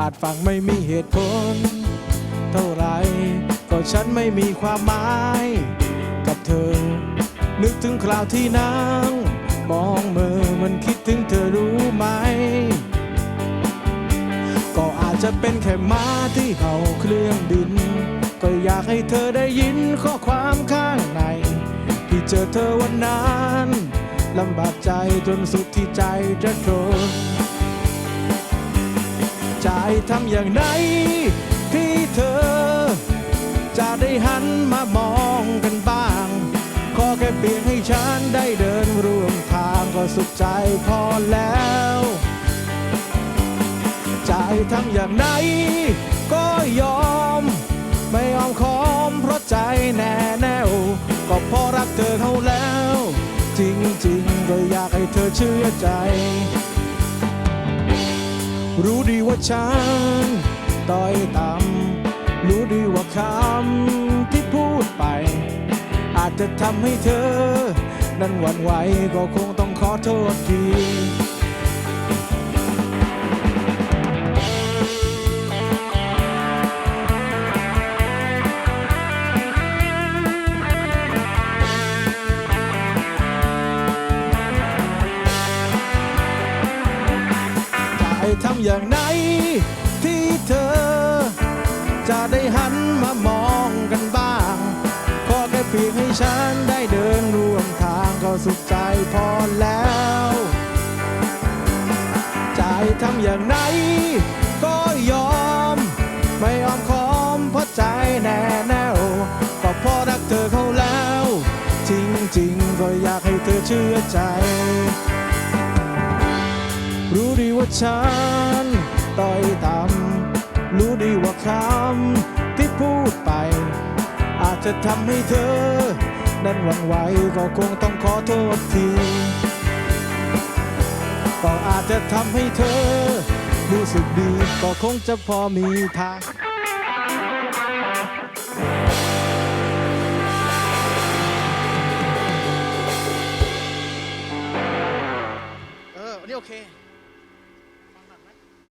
อาจฟังไม่มีเหตุผล เท่าไรก็ฉันไม่มีความหมาย กับเธอ นึกถึงคราวที่นางมองมือมันคิดถึงเธอรู้ไหม ก็อาจจะเป็นแค่ม้าที่เห่าเครื่องบิน ก็อยากให้เธอได้ยินข้อความข้างใน ที่เจอเธอวันนั้นลำบากใจจนสุดที่ใจจะทน ใจทำอย่างไหน ที่เธอ จะได้หันมามองกันบ้าง ขอแค่เพียงให้ฉันได้เดินร่วมทางก็สุขใจพอแล้ว ใจทำอย่างไหน ก็ยอม ไม่ยอมคอมเพราะใจแน่แน่วก็เพราะรักเธอเขาแล้ว จริงๆก็อยากให้เธอเชื่อใจ รู้ดีว่าฉันต้อยต่ำรู้ดีว่าคำที่พูดไป อาจจะทำให้เธอ นั้นหวั่นไหวก็คงต้องขอโทษที อย่างไหนที่เธอ จะได้หันมามองกันบ้าง ขอแค่เพียงให้ฉันได้เดินร่วมทางก็สุขใจพอแล้วใจทำอย่างไหนก็ยอม ไม่ยอมคอมเพราะใจแน่แน่วก็พราะรักเธอเขาแล้ว จริงๆ ก็อยากให้เธอเชื่อใจ ว่าฉันต้อยต่ำรู้ดีว่าคำที่พูดไป อาจจะทำให้เธอ นั้นหวั่นไหวก็คงต้องขอโทษทีก็อาจจะทำให้เธอ รู้สึกดีก็คงจะพอมีทางเออนี่โอเค